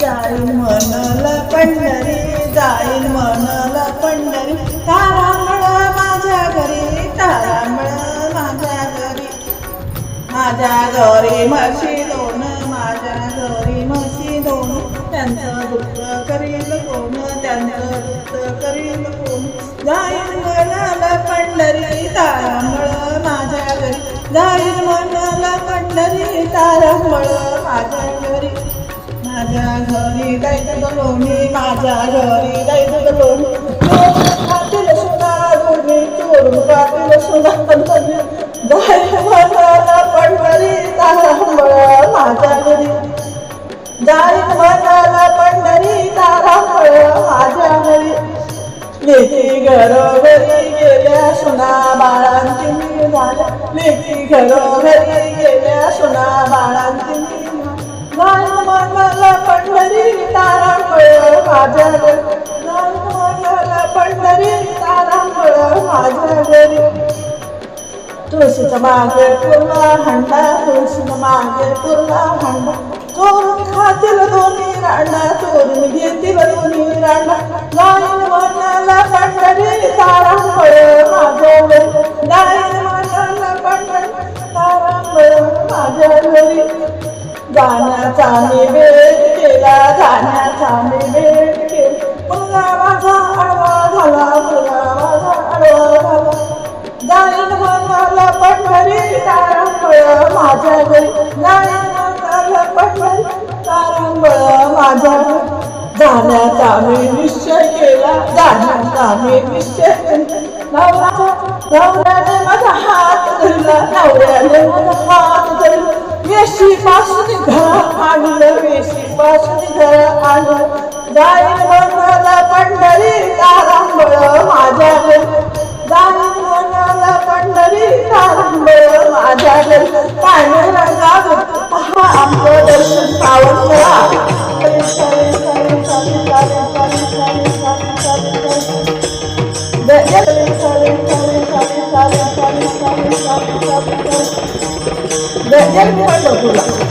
जाईल म्हणाला पंढरी जाईल म्हणाला पंढरी. तारांबळ माझ्या घरी तारांबळ माझ्या घरी. माझ्या घरी म्हशी दोन माझ्या घरी म्हशी दोन. त्यांचं दुःख करील कोण त्यांचं दुःख करील कोण? जाईल म्हणाला पंढरी तारांबळ माझ्या घरी. जाईल म्हणाला पंढरी तारांबळ माझ्या घरी. माझ्या घरी गायचं लोणी माझ्या घरी गायचं लोणी. खातील सुद्धा दोन्ही चोरून खातील सुद्धा गाय म्हणाला पंढरी तारांबळ माझ्या घरी. जाई म्हणाला पंढरी तारांबळ माझ्या घरी. लेकी घरोघरी गेल्या सुना बाळांची मी झाल्या. लेकी घरोघरी गेल्या माझ्या पंढरी तारांबळ माझ्या घरी तुळशीच्या मागे पुरला हंडा तुळशीच मागे पुरला हंडा चोरून खातील दोन्ही रांडा चोरून घेतील दोन्ही रांडा जाईन म्हणाला पंढरी तारांबळ माझ्या घरी जाईन म्हणाला पंढरी तारांबळ माझ्या घरी जाण्याचा मी माझ्या घरी तारांबळ माझ्या घरी जाण्याचा मी निश्चय केला. जाण्याचा मी निश्चय केला. नवऱ्याने माझा हात धरला. नवऱ्याने माझा हात धरला. वेशी पासून घर आणलं वेशी पासून घर आणलं जाईल पंढरी तारांबळ माझ्या घरी Em muốn.